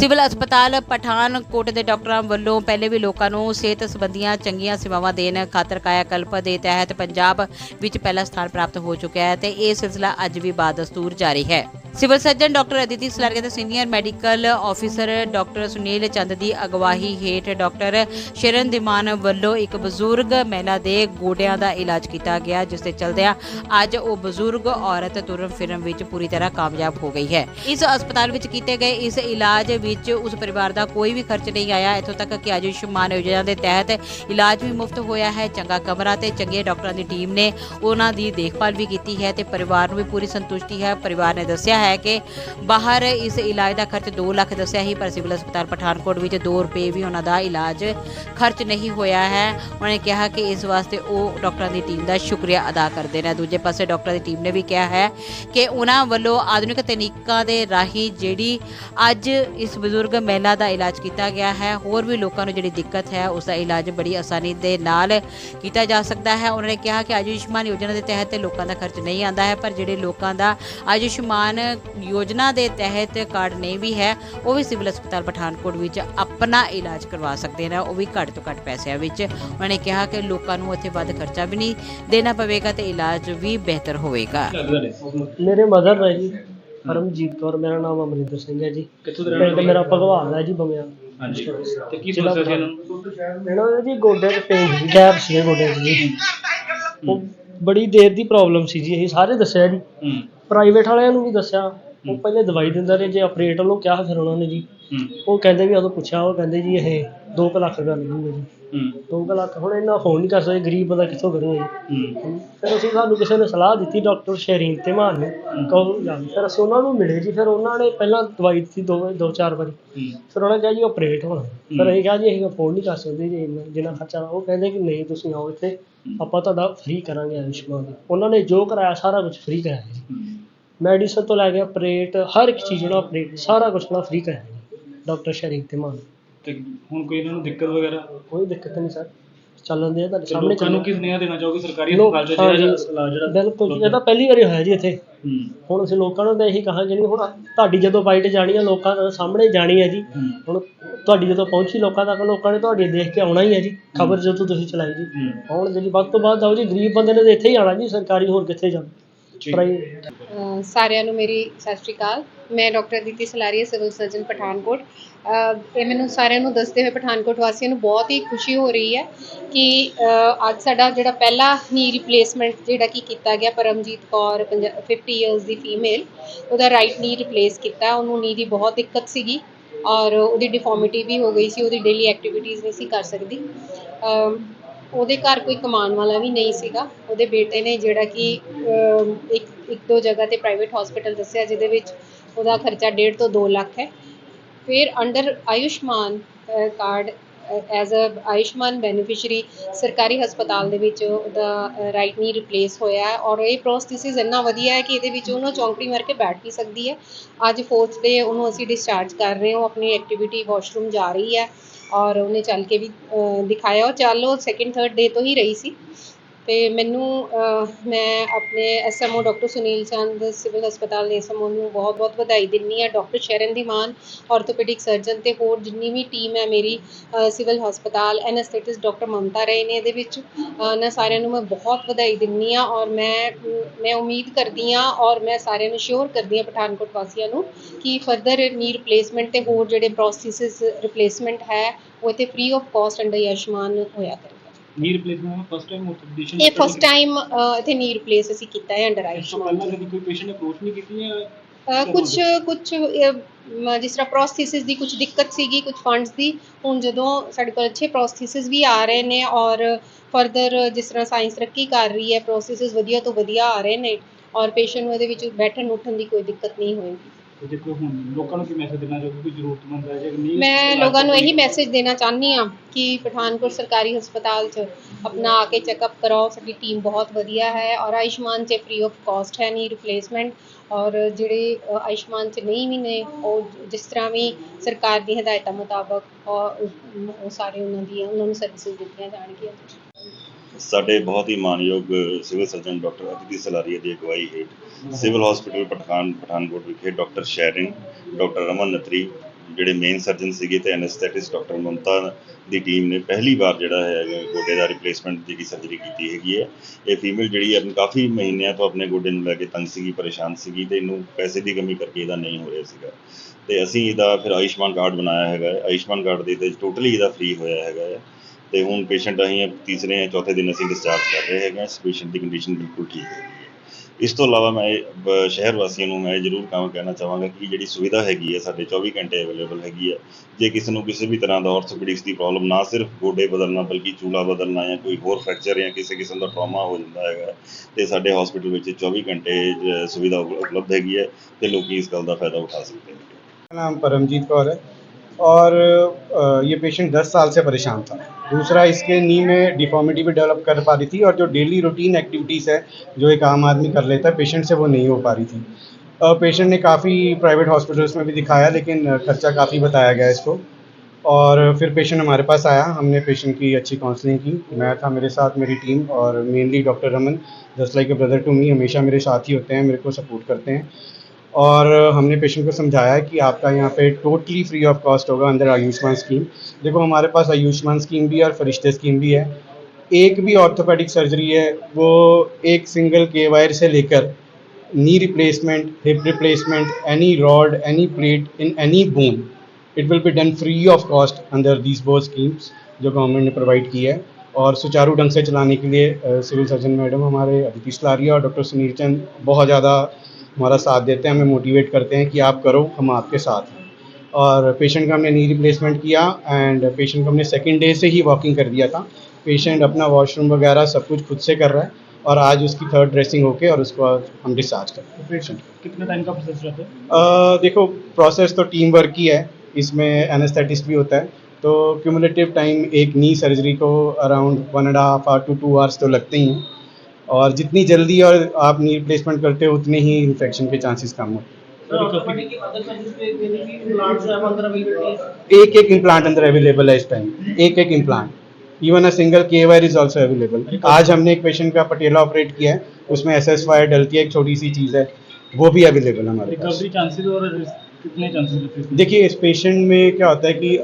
Civil ਹਸਪਤਾਲ ਪਠਾਨਕੋਟ ਦੇ ਡਾਕਟਰਾਂ ਵੱਲੋਂ ਪਹਿਲੇ ਵੀ ਲੋਕਾਂ ਨੂੰ ਸਿਹਤ ਸੰਬੰਧੀਆਂ ਚੰਗੀਆਂ ਸੇਵਾਵਾਂ ਦੇਣ ਖਾਤਰ ਕਾਇਆ ਕਲਪ ਦੇ ਤਹਿਤ ਪੰਜਾਬ ਵਿੱਚ ਪਹਿਲਾ ਸਥਾਨ ਪ੍ਰਾਪਤ ਹੋ ਚੁੱਕਿਆ ਹੈ ਤੇ ਇਹ ਸਿਲਸਿਲਾ ਅੱਜ ਵੀ ਬਾਦਸਤੂਰ ਜਾਰੀ ਹੈ। Civil surgeon doctor Aditi Salaria ਦੇ senior medical officer doctor Sunil Chand ਦੀ ਅਗਵਾਈ ਹੇਠ ਡਾਕਟਰ ਸ਼ਰਨ ਦਿਮਾਨ ਵੱਲੋਂ ਇੱਕ ਬਜ਼ੁਰਗ ਮਹਿਲਾ ਦੇ ਗੋਡਿਆਂ ਦਾ ਇਲਾਜ ਕੀਤਾ ਗਿਆ, ਜਿਸ ਦੇ ਚਲਦਿਆਂ ਅੱਜ ਉਹ ਬਜ਼ੁਰਗ ਔਰਤ ਤੁਰਨ ਫਿਰਨ ਵਿੱਚ ਪੂਰੀ ਤਰ੍ਹਾਂ ਕਾਮਯਾਬ ਹੋ ਗਈ ਹੈ। ਇਸ ਹਸਪਤਾਲ ਵਿੱਚ ਕੀਤੇ ਗਏ ਇਸ ਇਲਾਜ ਵਿੱਚ ਉਸ ਪਰਿਵਾਰ ਦਾ ਕੋਈ ਵੀ ਖਰਚ ਨਹੀਂ ਆਇਆ। ਇੱਥੋਂ ਤੱਕ ਕਿ ਆਯੁਸ਼ਮਾਨ ਯੋਜਨਾ ਦੇ ਤਹਿਤ ਇਲਾਜ ਵੀ ਮੁਫਤ ਹੋਇਆ ਹੈ। ਚੰਗਾ ਕਮਰਾ ਤੇ ਚੰਗੇ ਡਾਕਟਰਾਂ ਦੀ ਟੀਮ ਨੇ ਉਹਨਾਂ ਦੀ ਦੇਖਭਾਲ ਵੀ ਕੀਤੀ ਹੈ ਤੇ ਪਰਿਵਾਰ ਨੂੰ ਵੀ ਪੂਰੀ ਸੰਤੁਸ਼ਟੀ ਹੈ। ਪਰਿਵਾਰ ਨੇ ਦੱਸਿਆ ਹੈ ਕਿ ਬਾਹਰ ਇਸ ਇਲਾਜ ਦਾ ਖਰਚ 2 ਲੱਖ ਦੱਸਿਆ ਹੀ ਪਰ ਸਿਵਲ ਹਸਪਤਾਲ ਪਠਾਨਕੋਟ ਵਿੱਚ 2 ਰੁਪਏ ਵੀ ਉਹਨਾਂ ਦਾ ਇਲਾਜ ਖਰਚ ਨਹੀਂ ਹੋਇਆ ਹੈ। ਉਹਨਾਂ ਨੇ ਕਿਹਾ ਕਿ ਇਸ ਵਾਸਤੇ ਉਹ ਡਾਕਟਰਾਂ ਦੀ ਟੀਮ ਦਾ ਸ਼ੁਕਰੀਆ ਅਦਾ ਕਰਦੇ ਨੇ। ਦੂਜੇ ਪਾਸੇ ਡਾਕਟਰਾਂ ਦੀ ਟੀਮ ਨੇ ਵੀ ਕਿਹਾ ਹੈ ਕਿ ਉਹਨਾਂ ਵੱਲੋਂ ਆਧੁਨਿਕ ਤਕਨੀਕਾਂ ਦੇ ਰਾਹੀਂ ਜਿਹੜੀ ਅੱਜ ਇਸ ਬਜ਼ੁਰਗ ਮਹਿਲਾ ਦਾ ਇਲਾਜ ਕੀਤਾ ਗਿਆ ਹੈ, ਹੋਰ ਵੀ ਲੋਕਾਂ ਨੂੰ ਜਿਹੜੀ ਦਿੱਕਤ ਹੈ, ਉਸ ਦਾ ਇਲਾਜ ਬੜੀ ਆਸਾਨੀ ਦੇ ਨਾਲ ਕੀਤਾ ਜਾ ਸਕਦਾ ਹੈ। ਉਹਨਾਂ ਨੇ ਕਿਹਾ ਕਿ ਆਯੁਸ਼ਮਾਨ ਯੋਜਨਾ ਦੇ ਤਹਿਤ ਲੋਕਾਂ ਦਾ ਖਰਚ ਨਹੀਂ ਆਂਦਾ ਹੈ, ਪਰ ਜਿਹੜੇ ਲੋਕਾਂ ਦਾ ਆਯੁਸ਼ਮਾਨ ਯੋਜਨਾ ਦੇ ਤਹਿਤ ਕਾਰਡ ਨਹੀਂ ਵੀ ਹੈ ਉਹ ਵੀ ਸਿਵਲ ਹਸਪਤਾਲ ਪਠਾਨਕੋਟ ਵਿੱਚ ਆਪਣਾ ਇਲਾਜ ਕਰਵਾ ਸਕਦੇ ਨੇ ਉਹ ਵੀ ਘੱਟ ਤੋਂ ਘੱਟ ਪੈਸਿਆਂ ਵਿੱਚ। ਉਹਨਾਂ ਨੇ ਕਿਹਾ ਕਿ ਲੋਕਾਂ ਨੂੰ ਇੱਥੇ ਵੱਧ ਖਰਚਾ ਵੀ ਨਹੀਂ ਦੇਣਾ ਪਵੇਗਾ ਤੇ ਇਲਾਜ ਵੀ ਬਿਹਤਰ ਹੋਵੇਗਾ। ਨੇ ਮੇਰੇ ਮਦਰ ਹੈ ਜੀ ਪਰਮਜੀਤ ਕੌਰ ਮੇਰਾ ਨਾਮ ਅਮਰਿੰਦਰ ਸਿੰਘ ਹੈ ਜੀ। ਕਿੱਥੋਂ ਦੇ ਰਹਿਣ ਮੇਰਾ ਭਗਵਾਨ ਹੈ ਜੀ ਬਮਿਆ। ਹਾਂਜੀ। ਤੇ ਕੀ ਸਮੱਸਿਆ ਸੀ ਇਹਨਾਂ ਨੂੰ? ਇਹਨਾਂ ਦੇ ਜੀ ਗੋਡਿਆਂ 'ਚ ਪੇਨ ਗੈਪ ਸੀ ਗੋਡਿਆਂ 'ਚ ਜੀ। ਉਹ ਬੜੀ ਦੇਰ ਦੀ ਪ੍ਰੋਬਲਮ ਸੀ ਜੀ ਇਹ ਸਾਰੇ ਦੱਸਿਆ ਜੀ। ਹੂੰ। ਪ੍ਰਾਈਵੇਟ ਵਾਲਿਆਂ ਨੂੰ ਵੀ ਦੱਸਿਆ। ਉਹ ਪਹਿਲੇ ਦਵਾਈ ਦਿੰਦੇ ਰਹੇ ਜੇ ਆਪਰੇਟ ਵੱਲੋਂ ਕਿਹਾ ਫਿਰ ਉਹਨਾਂ ਨੇ ਜੀ। ਹੂੰ। ਉਹ ਕਹਿੰਦੇ ਵੀ ਉਦੋਂ ਪੁੱਛਿਆ ਉਹ ਕਹਿੰਦੇ ਜੀ ਇਹ 2 ਲੱਖ ਦਾ ਲੱਗੂਗਾ ਜੀ। ਹੂੰ। 2 ਲੱਖ ਹੁਣ ਇੰਨਾ ਫੋਨ ਨਹੀਂ ਕਰ ਸਕਦੇ ਗਰੀਬ ਬੰਦਾ ਕਿੱਥੋਂ ਕਰੂਗਾ ਜੀ। ਹੂੰ। ਫਿਰ ਅਸੀਂ ਸਾਨੂੰ ਕਿਸੇ ਨੇ ਸਲਾਹ ਦਿੱਤੀ ਡਾਕਟਰ ਸ਼ਰੀਨ ਤੇ ਮਾਨ ਨੇ ਕਹੋ ਜਾਂ। ਫਿਰ ਅਸੀਂ ਉਹਨਾਂ ਨੂੰ ਮਿਲੇ ਜੀ ਫਿਰ ਉਹਨਾਂ ਨੇ ਪਹਿਲਾਂ ਦਵਾਈ ਦਿੱਤੀ ਦੋ ਦੋ ਚਾਰ ਵਾਰੀ। ਹੂੰ। ਫਿਰ ਉਹਨਾਂ ਨੇ ਕਿਹਾ ਜੀ ਆਪਰੇਟ ਹੋਣਾ। ਫਿਰ ਅਸੀਂ ਕਿਹਾ ਜੀ ਅਸੀਂ ਅਫੋਰਡ ਨਹੀਂ ਕਰ ਸਕਦੇ ਜੀ ਇੰਨਾ ਜਿੰਨਾ ਖਰਚਾ ਉਹ ਕਹਿੰਦੇ ਕਿ ਨਹੀਂ ਤੁਸੀਂ ਆਓ ਇੱਥੇ ਆਪਾਂ ਤੁਹਾਡਾ ਫ੍ਰੀ ਕਰਾਂਗੇ ਆਯੁਸ਼ਮਾਨ। ਉਹਨਾਂ ਨੇ ਜੋ ਕਰਾਇਆ ਸਾਰਾ ਕੁਝ ਫ੍ਰੀ ਕਰਾਇਆ ਜੀ। ਹੂੰ। ਮੈਡੀਸਨ ਤੋਂ ਲੈ ਕੇ ਆਪਰੇਟ ਹਰ ਇੱਕ ਚੀਜ਼ ਜਿਹੜਾ ਆਪਰੇਟ ਸਾਰਾ ਕੁਝ ਉਹਨਾਂ ਫ੍ਰੀ ਕਰਾਇਆ ਜੀ ਡਾਕਟਰ ਸ਼ਰੀਨ ਤੇ ਮਾਨ। ਤੇ ਹੁਣ ਕੋਈ ਇਹਨਾਂ ਨੂੰ ਦਿੱਕਤ ਵਗੈਰਾ? ਕੋਈ ਦਿੱਕਤ ਨਹੀਂ ਸਰ। ਚੱਲਣ ਦੇ ਤੁਹਾਡੇ ਤੇ ਸਾਹਮਣੇ ਲੋਕਾਂ ਨੂੰ ਕੀ ਸੁਨੇਹਾ ਦੇਣਾ ਚਾਹੋਗੇ? ਸਰਕਾਰੀ ਲੋਕ- ਹਸਪਤਾਲ ਚ ਜਿਹੜਾ ਜੀ, ਇਲਾਜ ਜਿਹੜਾ ਬਿਲਕੁਲ ਜੀ। ਇਹ ਤਾਂ ਪਹਿਲੀ ਵਾਰੀ ਹੋਇਆ ਜੀ ਇੱਥੇ। ਹੂੰ। ਹੁਣ ਅਸੀਂ ਲੋਕਾਂ ਨੂੰ ਤਾਂ ਇਹੀ ਕਹਾਂਗੇ ਨਹੀਂ ਹੁਣ ਤੁਹਾਡੀ ਜਦੋਂ ਬਾਈਟ ਜਾਣੀ ਹੈ ਲੋਕਾਂ ਦੇ ਸਾਹਮਣੇ ਜਾਣੀ ਹੈ ਜੀ। ਹੂੰ। ਹੁਣ ਤੁਹਾਡੀ ਜਦੋਂ ਪਹੁੰਚੀ ਲੋਕਾਂ ਤੱਕ ਲੋਕਾਂ ਨੇ ਤੁਹਾਡੀ ਦੇਖ ਕੇ ਆਉਣਾ ਹੀ ਹੈ ਜੀ। ਖਬਰ ਜਦੋਂ ਤੁਸੀਂ ਚਲਾਈ ਜੀ। ਹੂੰ। ਹੁਣ ਜਿਹੜੀ ਵੱਧ ਤੋਂ ਵੱਧ ਆਓ ਜੀ ਗਰੀਬ ਬੰਦੇ ਨੇ ਤਾਂ ਇੱਥੇ ਹੀ ਆਉਣਾ ਜੀ ਸਰਕਾਰੀ ਹੋਰ ਕਿੱਥੇ ਜਾਣਾ? ਸਾਰਿਆਂ ਨੂੰ ਮੇਰੀ ਸਤਿ ਸ਼੍ਰੀ ਅਕਾਲ। ਮੈਂ doctor Aditi Salaria civil surgeon Pathankot. ਇਹ ਮੈਨੂੰ ਸਾਰਿਆਂ ਨੂੰ ਦੱਸਦੇ ਹੋਏ ਪਠਾਨਕੋਟ ਵਾਸੀਆਂ ਨੂੰ ਬਹੁਤ ਹੀ ਖੁਸ਼ੀ ਹੋ ਰਹੀ ਹੈ ਕਿ ਅੱਜ ਸਾਡਾ ਜਿਹੜਾ ਪਹਿਲਾ ਨੀ ਰਿਪਲੇਸਮੈਂਟ ਜਿਹੜਾ ਕਿ ਕੀਤਾ ਗਿਆ ਪਰਮਜੀਤ ਕੌਰ ਪੰਜਾ- 50 ਇਅਰਸ ਦੀ ਫੀਮੇਲ ਉਹਦਾ ਰਾਈਟ ਨੀ ਰਿਪਲੇਸ ਕੀਤਾ। ਉਹਨੂੰ ਨੀ ਦੀ ਬਹੁਤ ਦਿੱਕਤ ਸੀਗੀ ਔਰ ਉਹਦੀ ਡਿਫਾਰਮਿਟੀ ਵੀ ਹੋ ਗਈ ਸੀ। ਉਹਦੀ ਡੇਲੀ ਐਕਟੀਵਿਟੀਜ਼ ਨਹੀਂ ਸੀ ਕਰ ਸਕਦੀ। ਉਹਦੇ ਘਰ ਕੋਈ ਕਮਾਉਣ ਵਾਲਾ ਵੀ ਨਹੀਂ ਸੀਗਾ। ਉਹਦੇ ਬੇਟੇ ਨੇ ਜਿਹੜਾ ਕਿ ਇੱਕ ਇੱਕ ਦੋ ਜਗ੍ਹਾ ਤੇ ਪ੍ਰਾਈਵੇਟ ਹੋਸਪਿਟਲ ਦੱਸਿਆ, ਜਿਹਦੇ ਵਿੱਚ ਉਹਦਾ ਖਰਚਾ ਡੇਢ ਤੋਂ ਦੋ ਲੱਖ ਹੈ। ਫਿਰ under Ayushman card as uh Ayushman beneficiary ਸਰਕਾਰੀ ਹਸਪਤਾਲ ਦੇ ਵਿੱਚ ਉਹਦਾ ਰਾਈਟ ਨੀ ਰਿਪਲੇਸ ਹੋਇਆ ਔਰ ਇਹ ਪ੍ਰੋਸਥੈਸਿਸ ਇੰਨਾ ਵਧੀਆ ਹੈ ਕਿ ਇਹਦੇ ਵਿੱਚ ਉਹਨੂੰ ਚੌਂਕੜੀ ਮਾਰ ਕੇ ਬੈਠ ਵੀ ਸਕਦੀ ਹੈ। ਅੱਜ ਫੋਰਥ ਡੇ ਉਹਨੂੰ ਅਸੀਂ ਡਿਸਚਾਰਜ ਕਰ ਰਹੇ ਹਾਂ, ਉਹ ਆਪਣੀ ਐਕਟੀਵਿਟੀ ਵਾਸ਼ਰੂਮ ਜਾ ਰਹੀ ਹੈ। ਔਰ ਉਹਨੇ ਚੱਲ ਕੇ ਵੀ ਅ, ਦਿਖਾਇਆ। ਔਰ ਚੱਲ ਉਹ ਸੈਕਿੰਡ ਥਰਡ ਡੇ ਤੋਂ ਹੀ ਰਹੀ ਸੀ। ਅਤੇ ਮੈਨੂੰ ਮੈਂ ਆਪਣੇ S M O doctor Sunil Chand civil ਹਸਪਤਾਲ ਦੇ ਐਸਐਮਓ ਨੂੰ ਬਹੁਤ ਬਹੁਤ ਵਧਾਈ ਦਿੰਦੀ ਹਾਂ। ਡਾਕਟਰ ਸ਼ਰਨ ਦੀਮਾਨ ਔਰਥੋਪੈਡਿਕ ਸਰਜਨ ਅਤੇ ਹੋਰ ਜਿੰਨੀ ਵੀ ਟੀਮ ਹੈ ਮੇਰੀ ਸਿਵਲ ਹਸਪਤਾਲ ਐਨਸਥੈਟਿਸ ਡਾਕਟਰ ਮਮਤਾ ਰਹੇ ਨੇ ਇਹਦੇ ਵਿੱਚ ਅ, ਇਹਨਾਂ ਸਾਰਿਆਂ ਨੂੰ ਮੈਂ ਬਹੁਤ ਵਧਾਈ ਦਿੰਦੀ ਹਾਂ ਔਰ ਮੈਂ ਮੈਂ ਉਮੀਦ ਕਰਦੀ ਹਾਂ ਔਰ ਮੈਂ ਸਾਰਿਆਂ ਨੂੰ ਸ਼ਿਓਰ ਕਰਦੀ ਹਾਂ ਪਠਾਨਕੋਟ ਵਾਸੀਆਂ ਨੂੰ ਕਿ ਫਰਦਰ ਨੀ ਰਿਪਲੇਸਮੈਂਟ ਅਤੇ ਹੋਰ ਜਿਹੜੇ ਪ੍ਰੋਸੈਸਿਸ ਰਿਪਲੇਸਮੈਂਟ ਹੈ ਉਹ ਇੱਥੇ free of cost under Ayushman ਹੋਇਆ ਕਰੇ। ਨੀ ਰਿਪਲੇਸਮੈਂਟ ਫਸਟ ਟਾਈਮ ਆਰਥੋਪੈਡਿਸ਼ਨ ਇਹ ਫਸਟ ਟਾਈਮ ਇੱਥੇ ਨੀ ਰਿਪਲੇਸ ਅਸੀਂ ਕੀਤਾ ਹੈ ਅੰਡਰ ਆਯੁਸ਼ਮਾਨ ਪਹਿਲਾਂ ਕਦੀ ਕੋਈ ਪੇਸ਼ੈਂਟ ਅਪਰੋਚ ਨਹੀਂ ਕੀਤੀ ਕੁਛ ਅ, ਮ, ਜਿਸ ਤਰ੍ਹਾਂ ਪ੍ਰੋਸਥੈਸਿਸ ਦੀ ਕੁਝ ਦਿੱਕਤ ਸੀਗੀ ਕੁਝ ਫੰਡਸ ਦੀ ਹੁਣ ਜਦੋਂ ਸਾਡੇ ਕੋਲ ਅੱਛੇ ਪ੍ਰੋਸਥੈਸਿਸ ਵੀ ਆ ਰਹੇ ਨੇ ਔਰ ਫਰਦਰ ਜਿਸ ਤਰ੍ਹਾਂ ਸਾਇੰਸ ਤਰੱਕੀ ਕਰ ਰਹੀ ਹੈ ਪ੍ਰੋਸੈਸਿਸ ਵਧੀਆ ਤੋਂ ਵਧੀਆ ਆ ਰਹੇ ਨੇ ਔਰ ਪੇਸ਼ੈਂਟ ਨੂੰ ਇਹਦੇ ਵਿੱਚ ਬੈਠਣ ਉੱਠਣ ਦੀ ਕੋਈ ਦਿੱਕਤ ਨਹੀਂ ਹੋਏਗੀ। ਤੇ ਜੇ ਹੁਣ ਲੋਕਾਂ ਨੂੰ ਕੀ ਮੈਸੇਜ ਦੇਣਾ ਚਾਹੋਗੇ? ਕੋਈ ਜ਼ਰੂਰਤਮੰਦ ਹੈ ਜਾਂ ਨਹੀਂ? ਮੈਂ ਲੋਕਾਂ ਨੂੰ ਇਹੀ ਮੈਸੇਜ ਦੇਣਾ ਚਾਹੁੰਦੀ ਹਾਂ ਕਿ ਪਠਾਨਕੋਟ ਸਰਕਾਰੀ ਹਸਪਤਾਲ 'ਚ ਆਪਣਾ ਆ ਕੇ ਚੈੱਕਅਪ ਕਰਾਓ। ਸਾਡੀ ਟੀਮ ਬਹੁਤ ਵਧੀਆ ਹੈ ਔਰ ਆਯੁਸ਼ਮਾਨ 'ਚ ਫ੍ਰੀ ਆਫ ਕਾਸਟ ਹੈ ਨਹੀਂ ਰਿਪਲੇਸਮੈਂਟ ਔਰ ਜਿਹੜੇ ਅ, ਆਯੁਸ਼ਮਾਨ 'ਚ ਨਹੀਂ ਵੀ ਨੇ ਉਹ ਜਿਸ ਤਰ੍ਹਾਂ ਵੀ ਸਰਕਾਰ ਦੀ ਹਦਾਇਤਾਂ ਮੁਤਾਬਕ ਔਰ ਉਹ ਸਾਰੇ ਉਹਨਾਂ ਦੀਆਂ ਉਹਨਾਂ ਨੂੰ ਸਰਵਿਸਿਜ਼ ਦਿੱਤੀਆਂ ਜਾਣਗੀਆਂ। ਸਾਡੇ ਬਹੁਤ ਹੀ ਮਾਨਯੋਗ civil surgeon doctor Aditi Salaria ਦੀ ਅਗਵਾਈ ਹੇਠ ਸਿਵਲ ਹਸਪੀਟਲ ਪਠਾਨ, ਪਠਾਨਕੋਟ ਵਿਖੇ ਡਾਕਟਰ ਸ਼ੈਰਿਨ ਡਾਕਟਰ ਰਮਨ ਨਤਰੀ, ਜਿਹੜੇ ਮੇਨ ਸਰਜਨ ਸੀਗੇ ਤੇ ਐਨਸਥੈਟਿਸਟ ਡਾਕਟਰ ਮਮਤਾ ਦੀ ਟੀਮ ਨੇ ਪਹਿਲੀ ਵਾਰ ਜਿਹੜਾ ਹੈ, ਗੋਡੇ ਦਾ ਰਿਪਲੇਸਮੈਂਟ ਜਿਹੜੀ ਸਰਜਰੀ ਕੀਤੀ ਹੈਗੀ ਹੈ। ਇਹ ਫੀਮੇਲ ਜਿਹੜੀ ਹੈ ਕਾਫੀ ਮਹੀਨਿਆਂ ਤੋਂ ਆਪਣੇ ਗੋਡੇ ਨੂੰ ਲੈ ਕੇ ਤੰਗ ਸੀਗੀ, ਪਰੇਸ਼ਾਨ ਸੀਗੀ ਤੇ ਇਹਨੂੰ ਪੈਸੇ ਦੀ ਕਮੀ ਕਰਕੇ ਇਹਦਾ ਨਹੀਂ ਹੋ ਰਿਹਾ ਸੀਗਾ। ਤੇ ਅਸੀਂ ਇਹਦਾ ਫਿਰ ਆਯੁਸ਼ਮਾਨ ਕਾਰਡ ਬਣਾਇਆ ਹੈਗਾ ਹੈ। ਆਯੁਸ਼ਮਾਨ ਕਾਰਡ ਦੇ ਤੇ ਟੋਟਲੀ ਇਹਦਾ ਫ੍ਰੀ ਹੋਇਆ ਹੈਗਾ ਹੈ। ਤੇ ਹੁਣ ਪੇਸ਼ੈਂਟ ਅਸੀਂ ਤੀਸਰੇ ਜਾਂ ਚੌਥੇ ਦਿਨ ਅਸੀਂ ਡਿਸਚਾਰਜ ਕਰ ਰਹੇ ਹੈਗੇ ਇਸ ਪੇਸ਼ੈਂਟ ਦੀ ਕੰਡੀਸ਼ਨ ਬਿਲਕੁਲ ਠੀਕ ਹੈ ਇਸ ਤੋਂ ਇਲਾਵਾ ਮੈਂ ਇਹ ਸ਼ਹਿਰ ਵਾਸੀਆਂ ਨੂੰ ਮੈਂ ਜ਼ਰੂਰ ਕੰਮ ਕਹਿਣਾ ਚਾਹਾਂਗਾ ਕਿ ਜਿਹੜੀ ਸੁਵਿਧਾ ਹੈਗੀ ਹੈ, ਸਾਡੇ 24 ਘੰਟੇ ਅਵੇਲੇਬਲ ਹੈਗੀ ਹੈ। ਜੇ ਕਿਸੇ ਨੂੰ ਕਿਸੇ ਵੀ ਤਰ੍ਹਾਂ ਦਾ ਆਰਥੋਪੈਡਿਕਸ ਦੀ ਪ੍ਰੋਬਲਮ ਨਾ ਸਿਰਫ ਗੋਡੇ ਬਦਲਣਾ, ਬਲਕਿ ਚੂਲਾ ਬਦਲਣਾ ਜਾਂ ਕੋਈ ਹੋਰ ਫ੍ਰੈਕਚਰ ਜਾਂ ਕਿਸੇ ਕਿਸਮ ਦਾ ਟਰਾਮਾ ਹੋ ਜਾਂਦਾ ਹੈਗਾ, ਤੇ ਸਾਡੇ ਹਸਪੀਟਲ ਵਿੱਚ 24 ਘੰਟੇ ਸੁਵਿਧਾ ਉਪਲਬਧ ਹੈਗੀ ਹੈ ਤੇ ਲੋਕੀ ਇਸ ਗੱਲ ਦਾ ਫਾਇਦਾ ਉਠਾ ਸਕਦੇ ਨੇ। ਮੇਰਾ ਨਾਮ ਪਰਮਜੀਤ ਕੌਰ ਹੈ। और ये पेशेंट 10 साल से परेशान था। दूसरा, इसके नी में डिफॉर्मिटी भी डेवलप कर पा रही थी और जो डेली रूटीन एक्टिविटीज़ है, जो एक आम आदमी कर लेता है पेशेंट से वो नहीं हो पा रही थी। पेशेंट ने काफ़ी प्राइवेट हॉस्पिटल्स में भी दिखाया, लेकिन खर्चा काफ़ी बताया गया इसको। और फिर पेशेंट हमारे पास आया, हमने पेशेंट की अच्छी काउंसलिंग की। मैं था मेरे साथ, मेरी टीम और mainly doctor Raman just like a brother to me हमेशा मेरे साथ ही होते हैं, मेरे को सपोर्ट करते हैं। और हमने पेशेंट को समझाया कि आपका यहाँ पे टोटली फ्री ऑफ़ कॉस्ट होगा अंदर आयुष्मान स्कीम देखो, हमारे पास आयुष्मान स्कीम भी है और फरिश्ते स्कीम भी है। एक भी ऑर्थोपेडिक सर्जरी है, वो एक सिंगल के वायर से लेकर knee replacement hip replacement any rod any plate in any bone it will be done free of cost under these both schemes जो गवर्नमेंट ने प्रोवाइड की है। और सुचारू ढंग से चलाने के लिए सिविल सर्जन मैडम हमारे अदिति सलारिया और डॉक्टर सुनील चंद बहुत ज़्यादा हमारा साथ देते हैं हमें मोटिवेट करते हैं कि आप करो हम आपके साथ हैं। और पेशेंट का हमने नी रिप्लेसमेंट किया एंड पेशेंट को हमने सेकेंड डे से ही वॉकिंग कर दिया था। पेशेंट अपना वॉशरूम वगैरह सब कुछ खुद से कर रहा है और आज उसकी थर्ड ड्रेसिंग होके और उसको हम डिस्चार्ज कर रहे हैं। पेशेंट कितने टाइम का प्रोसेस रहता है? देखो प्रोसेस तो टीम वर्क ही है। इसमें एनेस्थेटिस्ट भी होता है। तो क्यूमुलेटिव टाइम एक नी सर्जरी को around one and half hour to two hours तो लगते ही हैं। और जितनी जल्दी और आप नी रिप्लेसमेंट करते हो उतने ही इन्फेक्शन के चांसेस कम होते हैं। एक एक इम्प्लांट अंदर अवेलेबल है इस टाइम एक एक implant even a single K wire is also available आज हमने एक पेशेंट का पटेला ऑपरेट किया है उसमें एस एस वायर डलती है एक छोटी सी चीज़ है वो भी अवेलेबल है हमारे पास। देखिए इस पेशेंट में क्या होता है कि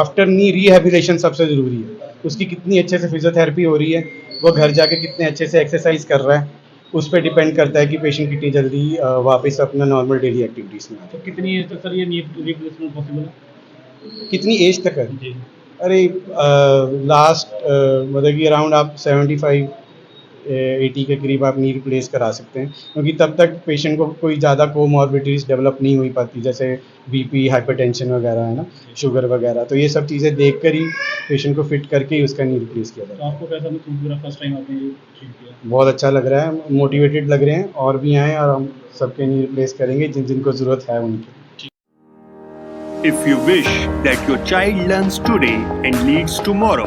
आफ्टर नी रिहेबिलेशन सबसे ज़रूरी है। उसकी कितनी अच्छे से फिजियोथेरेपी हो रही है वो घर जाके कितने अच्छे से एक्सरसाइज कर रहा है उस पर डिपेंड करता है कि पेशेंट कितनी जल्दी वापस अपना नॉर्मल डेली एक्टिविटीज़ में तो कितनी एज तक सर ये रिप्लेसमेंट पॉसिबल है है? कितनी एज तक है? जी। अरे लास्ट मतलब कि अराउंड आप सेवेंटी फाइव एटी के करीब आप नी रिप्लेस करा सकते हैं क्योंकि तब तक पेशेंट को कोई ज़्यादा कोमॉर्बिडिटीज़ डेवलप नहीं हुई पाती जैसे बीपी हाइपरटेंशन वगैरह है ना? शुगर वगैरह। तो ये सब चीज़ें देख कर ही पेशेंट को फिट करके ही उसका नी रिप्लेस किया जाता तो आपको कैसा महसूस फ़र्स्ट टाइम आपने किया? है बहुत अच्छा लग रहा है। मोटिवेटेड लग रहे हैं और भी आए और हम सबके नी रिप्लेस करेंगे जिन जिनको ज़रूरत है उनकी। If you wish that your child learns today and leads tomorrow,